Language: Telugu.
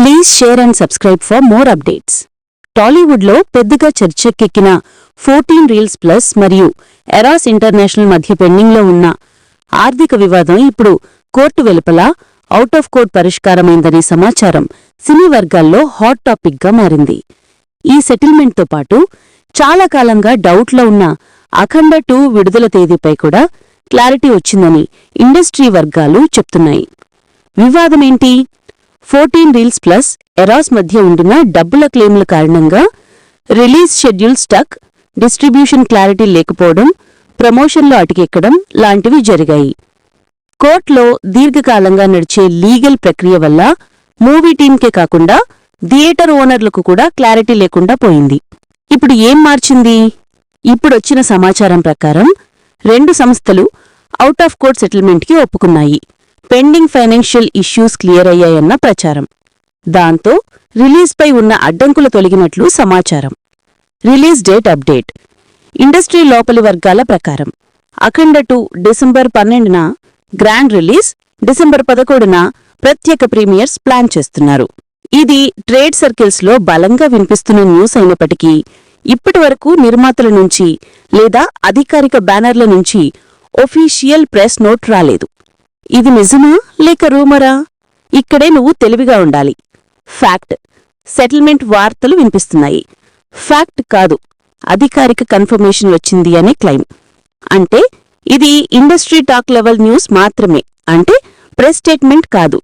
Please share and subscribe for more updates టాలీవుడ్లో పెద్దగా చర్చకెక్కిన ఫోర్టీన్ రీల్స్ ప్లస్ మరియు ఎరాస్ ఇంటర్నేషనల్ మధ్య పెండింగ్లో ఉన్న ఆర్థిక వివాదం ఇప్పుడు కోర్టు వెలుపల అవుట్ ఆఫ్ కోర్ట్ పరిష్కారమైందనే సమాచారం సినీ వర్గాల్లో హాట్ టాపిక్గా మారింది. ఈ సెటిల్మెంట్తో పాటు చాలా కాలంగా డౌట్లో ఉన్న అఖండ టూ విడుదల తేదీపై కూడా క్లారిటీ వచ్చిందని ఇండస్ట్రీ వర్గాలు చెప్తున్నాయి. వివాదమేంటి? ఫోర్టీన్ రీల్స్ ప్లస్ ఎరాస్ మధ్య ఉండిన డబ్బుల క్లెయిమ్ల కారణంగా release schedule stuck distribution clarity లేకపోవడం ప్రమోషన్లో అటుకెక్కడం లాంటివి జరిగాయి. కోర్టులో దీర్ఘకాలంగా నడిచే లీగల్ ప్రక్రియ వల్ల మూవీ టీంకే కాకుండా థియేటర్ ఓనర్లకు కూడా క్లారిటీ లేకుండా పోయింది. ఇప్పుడు ఏం మార్చింది? ఇప్పుడొచ్చిన సమాచారం ప్రకారం రెండు సంస్థలు అవుట్ ఆఫ్ కోర్ట్ సెటిల్మెంట్కి ఒప్పుకున్నాయి. పెండింగ్ ఫైనాన్షియల్ ఇష్యూస్ క్లియర్ అయ్యాయన్న ప్రచారం. దాంతో రిలీజ్పై ఉన్న అడ్డంకులు తొలగినట్లు సమాచారం. Release date update. ఇండస్ట్రీ లోపలి వర్గాల ప్రకారం. అఖండ టూ డిసెంబర్ పన్నెండున గ్రాండ్ రిలీజ్ డిసెంబర్ పదకొండున ప్రత్యేక ప్రీమియర్స్ ప్లాన్ చేస్తున్నారు. ఇది ట్రేడ్ సర్కిల్స్లో బలంగా వినిపిస్తున్న న్యూస్ అయినప్పటికీ ఇప్పటివరకు నిర్మాతల నుంచి లేదా అధికారిక బ్యానర్ల నుంచి ఒఫీషియల్ ప్రెస్ నోట్ రాలేదు. ఇది నిజమా లేక రూమరా? ఇక్కడే నువ్వు తెలివిగా ఉండాలి. ఫ్యాక్ట్. సెటిల్మెంట్ వార్తలు వినిపిస్తున్నాయి. ఫ్యాక్ట్ కాదు. అధికారిక కన్ఫర్మేషన్ వచ్చింది అనే క్లైమ్ అంటే ఇది ఇండస్ట్రీ టాక్ లెవెల్ న్యూస్ మాత్రమే. అంటే ప్రెస్ స్టేట్మెంట్ కాదు.